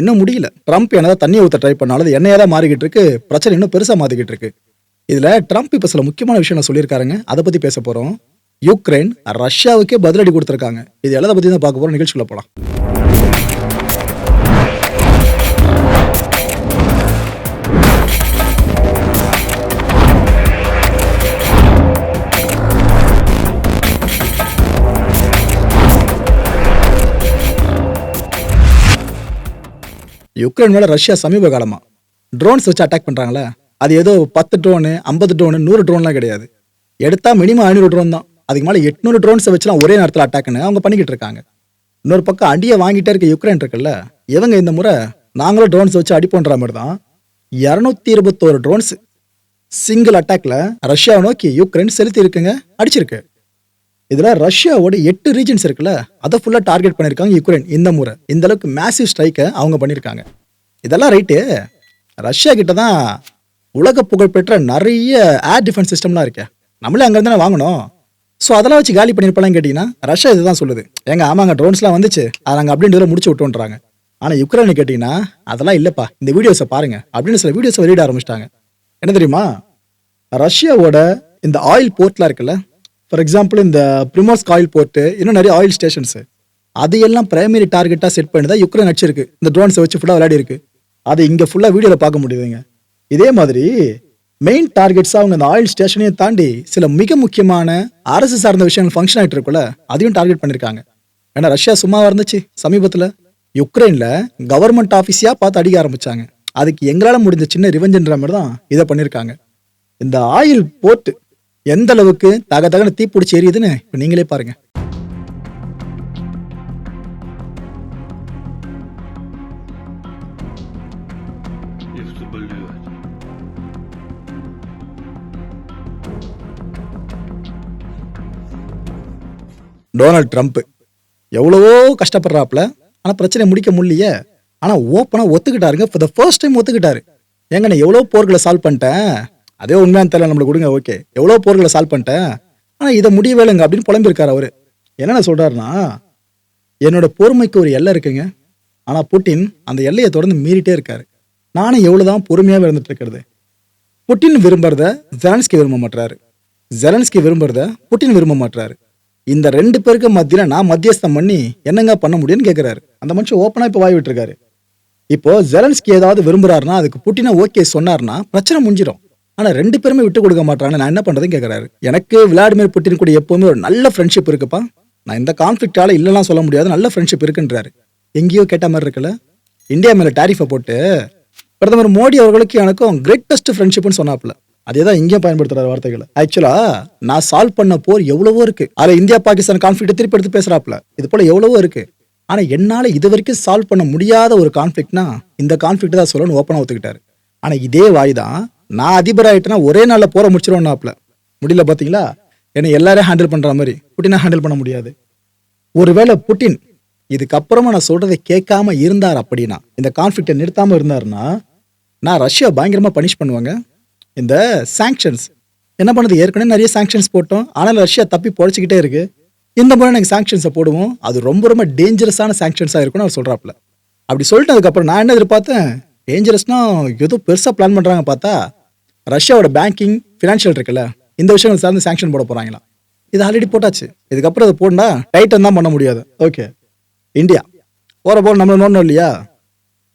இன்னும் முடியல. ட்ரம்ப் என்னதான் தண்ணி ஊற்ற ட்ரை பண்ணாலும் அது எண்ணெயாக தான் மாறிக்கிட்டு இருக்கு. பிரச்சனை இன்னும் பெருசாக மாறிக்கிட்டு இருக்கு. இதில் ட்ரம்ப் இப்போ சில முக்கியமான விஷயம் நான் சொல்லியிருக்காருங்க. அதை பற்றி பேச போகிறோம் யுக்ரைன் ரஷ்யாவுக்கே பதிலடி கொடுத்துருக்காங்க. இது எல்லாத்தை பற்றி தான் பார்க்க போகிறோம் நிகழ்ச்சிக்குள்ள போகலாம் யுக்ரைன் மேலே ரஷ்யா சமீப காலமா? ட்ரோன்ஸ் வச்சு அட்டாக் பண்றாங்களே? அது ஏதோ பத்து ட்ரோனு ஐம்பது ட்ரோனு நூறு ட்ரோன்லாம் கிடையாது. எடுத்தா மினிமம் ஐநூறு ட்ரோன் தான். அதுக்கு மேலே எட்நூறு ட்ரோன்ஸை வச்சுலாம் ஒரே நேரத்தில் அட்டாக்னு அவங்க பண்ணிக்கிட்டு இருக்காங்க. இன்னொரு பக்கம் அடியை வாங்கிட்டே இருக்க யுக்ரைன் இருக்குல்ல இவங்க இந்த முறை நாங்களும் ட்ரோன்ஸ் வச்சு அடிப்போன்ற மாதிரி தான் இரநூத்தி இருபத்தோரு ட்ரோன்ஸ் சிங்கிள் அட்டாக்ல ரஷ்யாவை நோக்கி யுக்ரைன் செலுத்தி இருக்குங்க அடிச்சிருக்கு. இதுல ரஷ்யாவோட எட்டு ரீஜன்ஸ் இருக்குல்ல அதை ஃபுல்லா டார்கெட் பண்ணிருக்காங்க யுக்ரைன் இந்த முறை இந்த அளவுக்கு மேசிவ் ஸ்ட்ரைக்கை அவங்க பண்ணியிருக்காங்க. இதெல்லாம் ரைட்டு ரஷ்யா கிட்ட தான் உலக புகழ்பெற்ற நிறைய ஏர் டிஃபென்ஸ் சிஸ்டம்லாம் இருக்கு. நம்மளே அங்கே தானே வாங்கணும். ஸோ அதெல்லாம் வச்சு காலி பண்ணியிருப்பாங்கன்னு கேட்டிங்கன்னா ரஷ்யா இதுதான் சொல்லுது. எங்க ஆமாங்க ட்ரோன்ஸ்லாம் வந்துச்சு. அதை நாங்கள் அப்படின்றத முடிச்சு விட்டோன்றாங்க. ஆனால் யுக்ரைனை கேட்டிங்கன்னா அதெல்லாம் இல்லைப்பா இந்த வீடியோஸை பாருங்க அப்படின்னு சில வீடியோஸை வெளியிட ஆரம்பிச்சிட்டாங்க. என்ன தெரியுமா? ரஷ்யாவோட இந்த ஆயில் போர்ட்லாம் இருக்குல்ல ஃபார் எக்ஸாம்பிள் இந்த ப்ரிமோஸ் ஆயில் போர்ட்டு இன்னும் நிறைய ஆயில் ஸ்டேஷன்ஸு அது எல்லாம் பிரைமரி டார்கெட்டாக செட் பண்ணி தான் யுக்ரைன் அடிச்சிருக்கு. இந்த ட்ரோன்ஸை வச்சு ஃபுல்லாக விளையாடி இருக்கு அது இங்கே ஃபுல்லாக வீடியோவில் பார்க்க முடியுதுங்க. இதே மாதிரி மெயின் டார்கெட்ஸாக அவங்க அந்த ஆயில் ஸ்டேஷனையும் தாண்டி சில மிக முக்கியமான அரசு சார்ந்த விஷயங்கள் ஃபங்க்ஷன் ஆகிட்டு இருக்குல்ல அதையும் டார்கெட் பண்ணியிருக்காங்க ஏன்னா ரஷ்யா சும்மாவாக இருந்துச்சு சமீபத்தில். யுக்ரைனில் கவர்மெண்ட் ஆஃபீஸியாக பார்த்து அடிக்க ஆரம்பிச்சாங்க. அதுக்கு எங்களால் முடிஞ்ச சின்ன ரிவெஞ்சுன்ற மாதிரி தான் இதை பண்ணியிருக்காங்க இந்த ஆயில் போர்ட்டு எந்த அளவுக்கு தக தகன தீப்பிடிச்சி எரியுதுன்னு இப்போ நீங்களே பாருங்க. டொனால்ட் ட்ரம்ப் எவ்வளவோ கஷ்டப்படுறாப்புல ஆனால் பிரச்சனை முடிக்க முடியலையே. ஆனால் ஓப்பனாக ஒத்துக்கிட்டாருங்க. ஃபார் த ஃபர்ஸ்ட் டைம் ஒத்துக்கிட்டாரு. ஏங்க நான் எவ்வளோ போர்களை சால்வ் பண்ணிட்டேன்? அதே உண்மையான தெரியல நம்மளுக்கு கொடுங்க ஓகே எவ்வளோ போர்களை சால்வ் பண்ணிட்டேன் ஆனால் இதை முடியவேலைங்க அப்படின்னு புலம்பிருக்கார் அவர். என்னென்ன சொல்கிறாருன்னா என்னோட பொறுமைக்கு ஒரு எல்லை இருக்குங்க. ஆனால் புட்டின் அந்த எல்லையை தொடர்ந்து மீறிட்டே இருக்காரு. நானும் எவ்வளோ தான் பொறுமையாக இருந்துட்டு இருக்கிறது. புட்டின் விரும்புறத ஜெலன்ஸ்கி விரும்ப மாட்டுறாரு ஜெலன்ஸ்கி விரும்புறத புட்டின் விரும்ப மாட்டுறாரு இந்த ரெண்டு பேருக்கு மத்தியில் நான் மத்தியஸ்தம் பண்ணி என்னங்க பண்ண முடியும்னு கேட்குறாரு அந்த மனுஷன் ஓப்பனாக இப்போ வாய் விட்டுருக்காரு. இப்போ ஜெலன்ஸ்கி ஏதாவது விரும்புறாருன்னா அதுக்கு புட்டினை ஓகே சொன்னார்னா பிரச்சனை முடிஞ்சிடும் ஆனால் ரெண்டு பேருமே விட்டு கொடுக்க மாட்டாங்க நான் என்ன பண்ணுறதுன்னு கேட்குறாரு எனக்கு விளாடிமிர் புட்டின் கூட எப்போவுமே ஒரு நல்ல ஃப்ரெண்ட்ஷிப் இருக்குப்பா. நான் இந்த கான்ஃப்ளிக்டால இல்லலாம் சொல்ல முடியாது நல்ல ஃப்ரெண்ட்ஷிப் இருக்குன்றாரு. எங்கேயோ கேட்ட மாதிரி இருக்குல்ல? இந்தியா மேலே டாரிஃபை போட்டு பிரதமர் மோடி அவர்களுக்கு எனக்கும் கிரேட்டஸ்ட் ஃப்ரெண்ட்ஷிப்னு சொன்னாப்ல அதே தான் இங்கேயும் பயன்படுத்துகிற வார்த்தைகளை. ஆக்சுவலாக நான் சால்வ் பண்ண போர் எவ்வளவோ இருக்கு. அதில் இந்தியா பாகிஸ்தான் கான்ஃபிளிக்ட் திருப்பி எடுத்து பேசுகிறாப்புல இது போல் எவ்வளவோ இருக்கு. ஆனால் என்னால் இது வரைக்கும் சால்வ் பண்ண முடியாத ஒரு கான்ஃப்ளிக்ட்னா இந்த கான்ஃபிளிக்ட் தான் சொல்லணும்னு ஓப்பனாக ஒத்துக்கிட்டாரு. ஆனால் இதே வாய் தான் நான் அதிபர் ஆகிட்டேன்னா ஒரே நாளில் போற முடிச்சிருவோம்னாப்ல முடியல பார்த்தீங்களா என்னை எல்லாரையும் ஹேண்டில் பண்ணுற மாதிரி. புட்டினா ஹேண்டில் பண்ண முடியாது. ஒருவேளை புட்டின் இதுக்கப்புறமா நான் சொல்றதை கேட்காம இருந்தார் அப்படின்னா இந்த கான்ஃபிளிக்டை நிறுத்தாமல் இருந்தாருன்னா நான் ரஷ்யா பயங்கரமாக பனிஷ் பண்ணுவாங்க. இந்த சாங்ஷன்ஸ் என்ன பண்ணுது? ஏற்கனவே நிறைய சாங்ஷன்ஸ் போட்டோம். ஆனால் ரஷ்யா தப்பி பொழைச்சிக்கிட்டே இருக்கு. இந்த முறை நாங்கள் சாங்ஷன்ஸை போடுவோம். அது ரொம்ப ரொம்ப டேஞ்சரஸான சாங்ஷன்ஸாக இருக்கும்னு அவர் சொல்கிறாப்புல அப்படி சொல்லிட்டு அதுக்கப்புறம் நான் என்ன எதிர்பார்த்தேன்? டேஞ்சரஸ்னா ஏதோ பெருசாக பிளான் பண்ணுறாங்க பார்த்தா ரஷ்யாவோட பேங்கிங் ஃபினான்ஷியல் இருக்குல்ல இந்த விஷயங்கள் சார்ந்து சாங்ஷன் போட போகிறாங்களா இது ஆல்ரெடி போட்டாச்சு. இதுக்கப்புறம் அதை போடா டைட்டன் தான் பண்ண முடியாது. ஓகே இந்தியா போகிற போல் நம்மளை நோண்டணும் இல்லையா?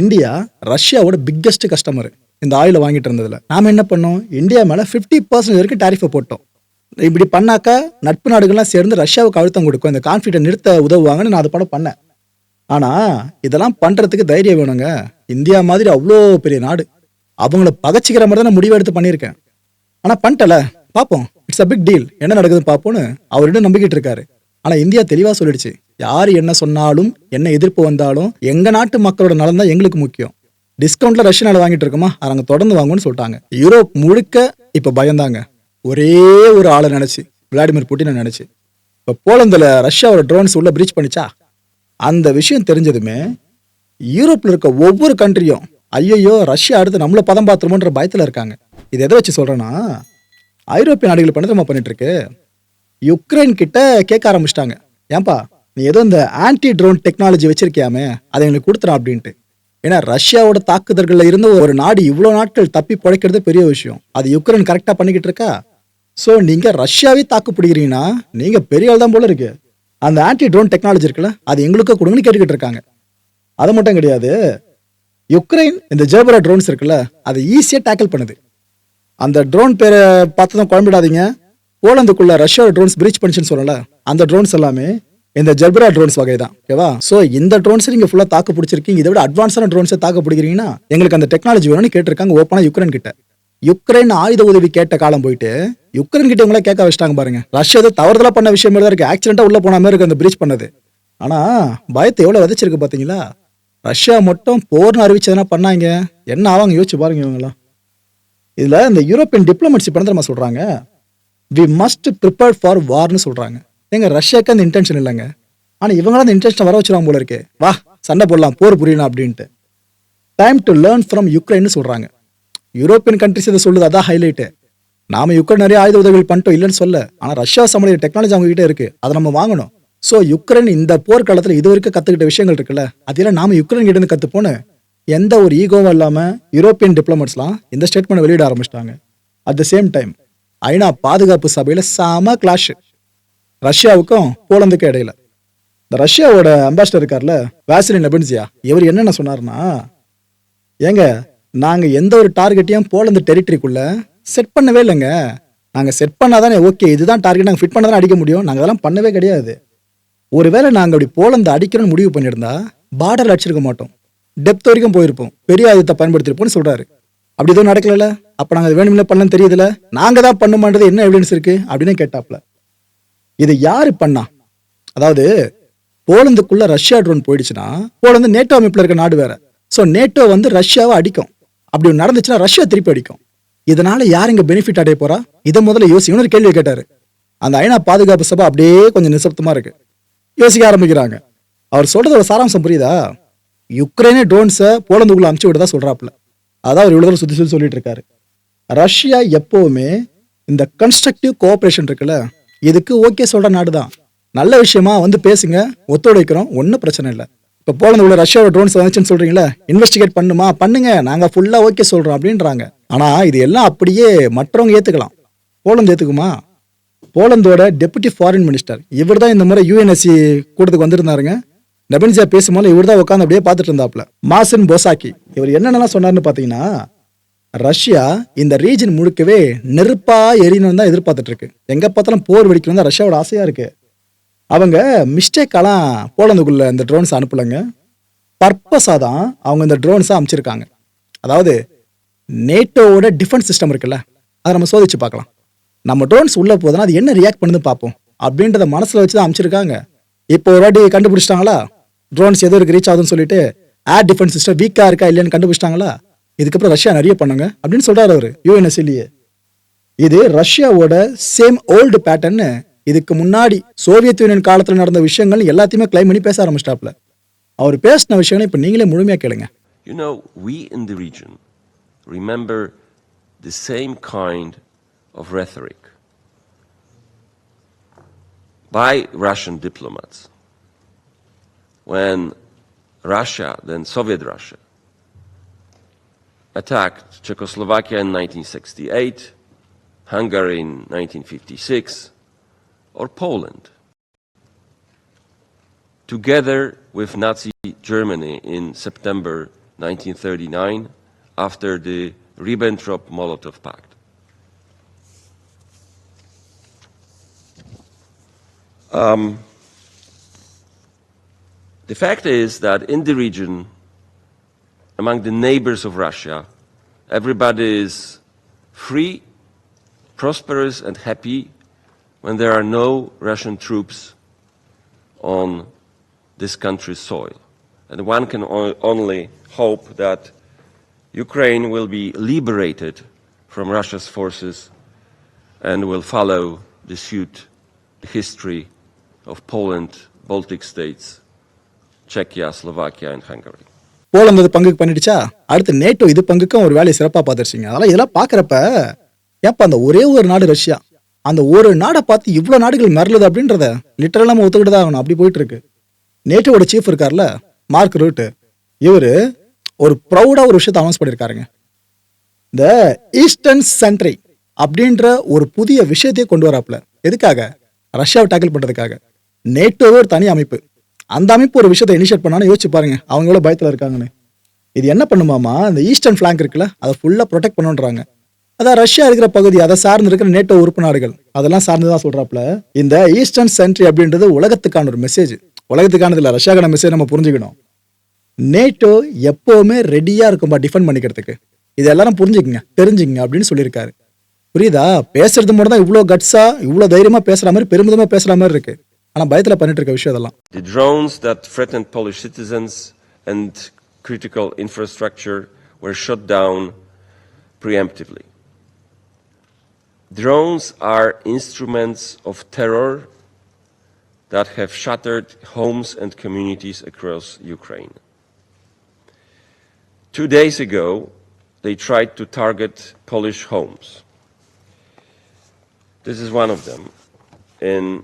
இந்தியா ரஷ்யாவோட பிக்கெஸ்ட் கஸ்டமர் இந்த ஆயிலை வாங்கிட்டு இருந்ததில். நாம் என்ன பண்ணோம்? இந்தியா மேலே ஃபிஃப்டி பர்சன்ட் வரைக்கும் டாரிஃபை போட்டோம். இப்படி பண்ணாக்கா நட்பு நாடுகள்லாம் சேர்ந்து ரஷ்யாவுக்கு அழுத்தம் கொடுக்கும். இந்த கான்ஃபிளிக்டை நிறுத்த உதவுவாங்கன்னு நான் அதை படம் பண்ணேன். ஆனால் இதெல்லாம் பண்ணுறதுக்கு தைரியம் வேணுங்க. இந்தியா மாதிரி அவ்வளோ பெரிய நாடு. அவங்கள பகச்சிக்கிற மாதிரி தான் முடிவு எடுத்து பண்ணியிருக்கேன். ஆனால் பண்ணிட்டல. பார்ப்போம் இட்ஸ் அ பிக் டீல் என்ன நடக்குதுன்னு பார்ப்போன்னு அவரிடம் நம்பிக்கிட்டு இருக்காரு. ஆனால் இந்தியா தெளிவாக சொல்லிடுச்சு. யார் என்ன சொன்னாலும் என்ன எதிர்ப்பு வந்தாலும் எங்கள் நாட்டு மக்களோட நலன் தான் எங்களுக்கு முக்கியம். டிஸ்கவுண்ட்ல ரஷ்யனால வாங்கிட்டு இருக்கோமா? அவங்க தொடர்ந்து வாங்குன்னு சொல்லிட்டாங்க. யூரோப் முழுக்க இப்போ பயந்தாங்க. ஒரே ஒரு ஆளை நினைச்சு. விளாடிமிர் புட்டினை நினைச்சு. இப்போ போலந்தில் ரஷ்யாவோட ட்ரோன்ஸ் உள்ள பிரீச் பண்ணிச்சா? அந்த விஷயம் தெரிஞ்சதுமே யூரோப்ல இருக்க ஒவ்வொரு கண்ட்ரியும் ஐயையோ ரஷ்யா அடுத்து நம்மள பதம் பார்த்துருமோன்ற பயத்தில் இருக்காங்க. இது எதை வச்சு சொல்கிறேன்னா ஐரோப்பிய நாடுகள் பண்ண பண்ணிட்டு இருக்கு யுக்ரைன் கிட்ட கேட்க ஆரம்பிச்சிட்டாங்க. ஏன்பா நீ ஏதோ இந்த ஆன்டி ட்ரோன் டெக்னாலஜி வச்சிருக்கியாமே அதை எங்களுக்கு கொடுத்துறா அப்படின்ட்டு. ஏன்னா ரஷ்யாவோட தாக்குதல்களில் இருந்து ஒரு நாடு இவ்வளோ நாட்கள் தப்பி பிழைக்கிறது பெரிய விஷயம். அது யுக்ரைன் கரெக்டாக பண்ணிக்கிட்டு இருக்கா? ஸோ நீங்கள் ரஷ்யாவே தாக்கு பிடிக்கிறீங்கன்னா நீங்கள் பெரிய ஆள் தான் போல இருக்கு. அந்த ஆன்டி ட்ரோன் டெக்னாலஜி இருக்குல்ல அது எங்களுக்கு கொடுங்கன்னு கேட்டுக்கிட்டு இருக்காங்க. அது மட்டும் கிடையாது. யுக்ரைன் இந்த ஜெர்பரா ட்ரோன்ஸ் இருக்குல்ல அதை ஈஸியாக டேக்கிள் பண்ணுது. அந்த ட்ரோன் பேரை பார்த்து தான் குழம்பிடாதீங்க. போலந்துக்குள்ள ரஷ்யா ட்ரோன்ஸ் பிரீச் பண்ணிச்சுன்னு சொல்லல அந்த ட்ரோன்ஸ் எல்லாமே இந்த ஜெர்பரா ட்ரோன்ஸ் வகை தான் ஓகேவா ஸோ இந்த ட்ரோன்ஸ் நீங்கள் ஃபுல்லாக தாக்கு பிடிச்சிருக்கீங்க. இதை விட அட்வான்ஸான ட்ரோன்ஸை தாக்கு பிடிக்கிறீங்கன்னா எங்களுக்கு அந்த டெக்னாலஜி வேணும்னு கேட்டிருக்காங்க ஓப்பனாக யுக்ரைன் கிட்ட. யுக்ரைன் ஆயுத உதவி கேட்ட காலம் போயிட்டு யுக்ரைன் கிட்ட இவங்களே கேட்க வச்சிட்டாங்க பாருங்க. ரஷ்யா தவறுதலாக பண்ண விஷயம் தான் இருக்கு. ஆக்சிடென்ட்டாக உள்ள போன மாதிரி இருக்கு அந்த பிரீச் பண்ணது. ஆனால் பயத்தை எவ்வளோ விதைச்சிருக்கு பார்த்தீங்களா ரஷ்யா மட்டும் போர்னு அறிவிச்சதுனா பண்ணாங்க. என்ன ஆவாங்க? யோசிச்சு பாருங்க இவங்களாம் இதில் இந்த யூரோப்பியன் டிப்ளமேட்ஸ் பண்ண தெரியுமா சொல்கிறாங்க வி மஸ்ட் ப்ரிப்பேர் ஃபார் வார்னு சொல்கிறாங்க எங்க ரஷ்யாக்கு அந்த இன்டென்ஷன் இல்லைங்க. ஆனால் இவங்களாம் அந்த இன்டென்ஷன் வர வச்சுருவாங்க போல இருக்கு. வா சண்டை போடலாம் போர் புரியணும் அப்படின்ட்டு. டைம் டு லேர்ன் ஃப்ரம் யுக்ரைன்னு சொல்கிறாங்க யூரோப்பியன் கண்ட்ரிஸ் இதை சொல்லுது அதான் ஹைலைட்டு நாம யுக்ரைன் நிறைய ஆயுத உதவிகள் பண்ணிட்டோம் இல்லைன்னு சொல்ல. ஆனால் ரஷ்யா சம்மந்த டெக்னாலஜி அவங்க இருக்குது அதை நம்ம வாங்கணும். ஸோ யுக்ரைன் இந்த போர்க்காலத்தில் இது வரைக்கும் கத்துக்கிட்ட விஷயங்கள் இருக்குல்ல? அதெல்லாம் நாம யுக்ரைன் கிட்ட இருந்து எந்த ஒரு ஈகோவும் இல்லாமல் யூரோப்பியன் டிப்ளமேட்ஸ்லாம் இந்த ஸ்டேட்மெண்ட் வெளியிட ஆரம்பிச்சிட்டாங்க. அட் த சேம் டைம் ஐநா பாதுகாப்பு சபையில் செம கிளாஷ் ரஷ்யாவுக்கும் போலந்துக்கும் இடையில. இந்த ரஷ்யாவோட அம்பாசிடர் இருக்கார்ல வாசிலின் நெபன்சியா இவர் என்னென்ன சொன்னார்னா ஏங்க நாங்கள் எந்த ஒரு டார்கெட்டையும் போலந்து டெரிட்டரிக்குள்ள செட் பண்ணவே இல்லைங்க. நாங்கள் செட் பண்ணாதானே ஓகே இதுதான் டார்கெட் நாங்கள் ஃபிட் பண்ணாதானே அடிக்க முடியும். நாங்கள் அதெல்லாம் பண்ணவே கிடையாது. ஒருவேளை நாங்கள் அப்படி போலந்து அடிக்கணும்னு முடிவு பண்ணியிருந்தா பார்டர் அடிச்சிருக்க மாட்டோம். டெப்த் வரைக்கும் போயிருப்போம். பெரிய ஆயுதத்தை பயன்படுத்திருப்போம்னு சொல்றாரு. அப்படி எதுவும் நடக்கல அப்ப நாங்க அது வேணும்ல பண்ணலன்னு தெரியுதுல நாங்க தான் பண்ணுமான்றது என்ன எவிடன்ஸ் இருக்கு? அப்படின்னு கேட்டாப்ல இது யாரு பண்ணா? அதாவது போலந்துக்குள்ள ரஷ்யா ட்ரோன் போயிடுச்சுன்னா போலந்து நேட்டோ அமைப்புல இருக்க நாடு வேற. ஸோ நேட்டோ வந்து ரஷ்யாவை அடிக்கும். அப்படி நடந்துச்சுன்னா ரஷ்யா திருப்பி அடிக்கும். இதனால யார் இங்க பெனிஃபிட் அடைய போறா? இதை முதல்ல யோசிக்கணும்னு கேள்வி கேட்டாரு. அந்த ஐநா பாதுகாப்பு சபை அப்படியே கொஞ்சம் நிசப்தமா இருக்கு. யோசிக்க ஆரம்பிக்கிறாங்க. அவர் சொல்றது ஒரு சாராம்சம் புரியுதா? யுக்ரைனே ட்ரோன்ஸை போலந்துக்குள்ள அமுச்சு விடுறதா சொல்றாப்புல. அதான் அவர் இவ்வளவு தூரம் சுத்தி சுத்தி சொல்லிட்டு இருக்காரு ரஷ்யா எப்பவுமே இந்த கன்ஸ்ட்ரக்டிவ் கோஆபரேஷன் இருக்குல்ல இதுக்கு ஓகே சொல்ற நாடு தான் நல்ல விஷயமா வந்து பேசுங்க ஒத்துழைக்கிறோம் ஒன்றும் பிரச்சனை இல்லை. இப்போ போலந்து உள்ள ரஷ்யாவோட ட்ரோன்ஸ் வந்துச்சுன்னு சொல்றீங்களா இன்வெஸ்டிகேட் பண்ணுமா? பண்ணுங்க நாங்கள் ஃபுல்லாக ஓகே சொல்றோம் அப்படின்றாங்க. ஆனால் இது எல்லாம் அப்படியே மற்றவங்க ஏற்றுக்கலாம் போலந்து ஏற்றுக்குமா போலந்தோட டெபுட்டி ஃபாரின் மினிஸ்டர் இவர் தான் இந்த முறை யூஎன்எஸ்சி கூட்டத்துக்கு வந்திருந்தாருங்க. நெபன்சியா பேசும்போது இவர் தான் உட்காந்து அப்படியே பார்த்துட்டு இருந்தாப்ல மாசின் போசாக்கி. இவர் என்னென்னலாம் சொன்னார்னு பார்த்தீங்கன்னா ரஷ்யா இந்த ரீஜன் முழுக்கவே நெருப்பா எரியணும் தான் எதிர்பார்த்துட்டு இருக்கு எங்க பார்த்தாலும் போர் வெடிக்கணும் தான் ரஷ்யாவோட ஆசையா இருக்கு. அவங்க மிஸ்டேக்காலாம் போலந்துக்குள்ள இந்த ட்ரோன்ஸ் அனுப்பலைங்க. பர்பஸாக தான் அவங்க இந்த ட்ரோன்ஸை அமைச்சிருக்காங்க. அதாவது நேட்டோவோட டிஃபென்ஸ் சிஸ்டம் இருக்குல்ல அதை நம்ம சோதிச்சு பார்க்கலாம். நம்ம ட்ரோன்ஸ் உள்ளே போதுன்னா அது என்ன ரியாக்ட் பண்ணுது பார்ப்போம். அப்படின்றத மனசில் வச்சு தான் அமைச்சிருக்காங்க. இப்போ ஒரு வாட்டி கண்டுபிடிச்சிட்டாங்களா? ட்ரோன்ஸ் எது இருக்கு ரீச் ஆகுதுன்னு சொல்லிட்டு ஏர் டிஃபென்ஸ் சிஸ்டம் வீக்காக இருக்கா இல்லைன்னு கண்டுபிடிச்சிட்டாங்களா? இதுக்கப்புறம் ரஷ்யா நிறைய பண்ணுங்க அப்படின்னு சொல்றாரு யூஎன்எஸ் இல்லையே இது ரஷ்யாவோட சேம் ஓல்டு பேட்டர்னு இதுக்கு முன்னாடி சோவியத் யூனியன் காலத்தில் நடந்த விஷயங்கள் எல்லாத்தையுமே கிளைம் பண்ணி பேச ஆரம்பிச்சிட்டாப்ல அவர் பேசின விஷயங்களை இப்போ நீங்களே முழுமையாக கேளுங்க. You know, we in the region remember the same kind of rhetoric by Russian diplomats when Russia, then Soviet Russia, attacked Czechoslovakia in 1968, Hungary in 1956, or Poland together with Nazi Germany in September 1939 after the Ribbentrop Molotov Pact. Um, the fact is that in the region, among the neighbors of Russia, everybody is free, prosperous, and happy when there are no Russian troops on this country's soil. And one can only hope that Ukraine will be liberated from Russia's forces and will follow the suit, the history of Poland, Baltic states, Czechia, Slovakia, and Hungary. Poland அது பங்குக்கு பண்ணிடுச்சா? அடுத்து NATO இது பங்குக்கும் ஒரு வேலையை சிறப்பாக பார்த்துருச்சிங்க. அதெல்லாம் இதெல்லாம் பார்க்குறப்ப ஏப்பா அந்த ஒரே ஒரு நாடு ரஷ்யா. அந்த ஒரு நாடை பார்த்து இவ்வளோ நாடுகள் மிரளுது அப்படின்றத லிட்டரலாக நம்ம ஒத்துக்கிட்டு தான் ஆகணும். அப்படி போயிட்டு இருக்கு நேட்டோட சீஃப் இருக்கார்ல மார்க் ரூட்டு இவர் ஒரு ப்ரௌடாக ஒரு விஷயத்தை அனௌன்ஸ் பண்ணியிருக்காருங்க. இந்த ஈஸ்டர்ன் சென்ட்ரி அப்படின்ற ஒரு புதிய விஷயத்தையே கொண்டு வராப்புல. எதுக்காக? ரஷ்யாவை டேக்கிள் பண்ணுறதுக்காக நேட்டோவே ஒரு தனி அமைப்பு. அந்த அமைப்பு ஒரு விஷயத்தை இனிஷியேட் பண்ணான்னு யோசிச்சு பாருங்க. அவங்க எவ்வளோ பயத்தில் இருக்காங்கன்னு. இது என்ன பண்ணுமாமா இந்த ஈஸ்டர்ன் ஃபிளாங்க் இருக்குல்ல அதை ஃபுல்லாக ப்ரொடெக்ட் பண்ணுன்றாங்க. அதான் ரஷ்யா இருக்கிற பகுதி அதை சார்ந்து இருக்கிற நேட்டோ உறுப்பு நாடுகள் அதெல்லாம் சார்ந்து தான் சொல்கிறாப்புல இந்த ஈஸ்டர்ன் சென்ட்ரி அப்படின்றது உலகத்துக்கான ஒரு மெசேஜ் உலகத்துக்கானது இல்லை ரஷ்யாக்கான மெசேஜ் நம்ம புரிஞ்சுக்கணும். நேட்டோ எப்போவுமே ரெடியாக இருக்கும்பா டிஃபெண்ட் பண்ணிக்கிறதுக்கு. இது எல்லாரும் புரிஞ்சுக்குங்க தெரிஞ்சுங்க அப்படின்னு சொல்லியிருக்காரு. புரியுதா? பேசுறது மட்டும் தான் இவ்வளோ கட்ஸா இவ்வளோ தைரியமா பேசுற மாதிரி பெருமிதமா பேசுற மாதிரி இருக்கு. ஆனா பயத்துல பண்ணிட்டு இருக்க விஷயம் இதெல்லாம் The drones that threatened Polish citizens and critical infrastructure were shot down preemptively. Drones are instruments of terror that have shattered homes and communities across Ukraine. Two days ago, they tried to target Polish homes. This is one of them in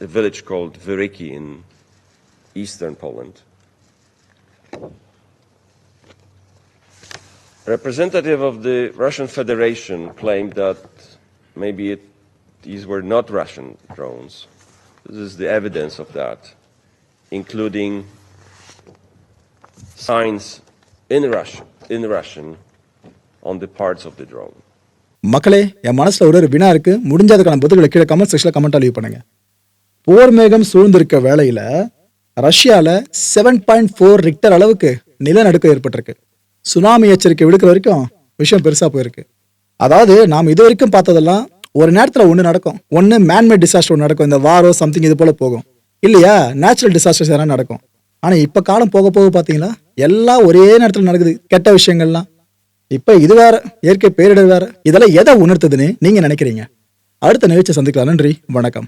a village called Wyryki in eastern Poland. Representative of the Russian Federation claimed that maybe it, these were not Russian drones. This is the evidence of that, including signs in Russian, in Russian on the parts of the drone. மக்களே என் மனசுல ஒரு ஒரு வினா இருக்கு முடிஞ்ச அதுக்கான பதில்களை கீழே கமெண்ட் செக்ஷன்ல கமெண்ட் லீவ் பண்ணுங்க போர் மேகம் சூழ்ந்திருக்க வேளையில ரஷ்யால செவன் பாயிண்ட் ஃபோர் ரிக்டர் அளவுக்கு நிலநடுக்கம் ஏற்பட்டிருக்கு. சுனாமி எச்சரிக்கை விடுக்கிற வரைக்கும் விஷயம் பெருசா போயிருக்கு. அதாவது நாம் இது வரைக்கும் பார்த்ததெல்லாம் ஒரு நேரத்தில் ஒன்று நடக்கும். ஒன்று மேன்மேட் டிசாஸ்டர் ஒன்று நடக்கும். இந்த வாரோ சம்திங் இது போல போகும். இல்லையா? நேச்சுரல் டிசாஸ்டர்ஸ் எதனா நடக்கும். ஆனால் இப்போ காலம் போக போக பார்த்தீங்களா? எல்லாம் ஒரே நேரத்தில் நடக்குது. கெட்ட விஷயங்கள்லாம். இப்போ இது வேற இயற்கை பேரிடர் வேற. இதெல்லாம் எதை உணர்த்துதுன்னு நீங்கள் நினைக்கிறீங்க? அடுத்த நிகழ்ச்சி சந்திக்கலாம். நன்றி. வணக்கம்.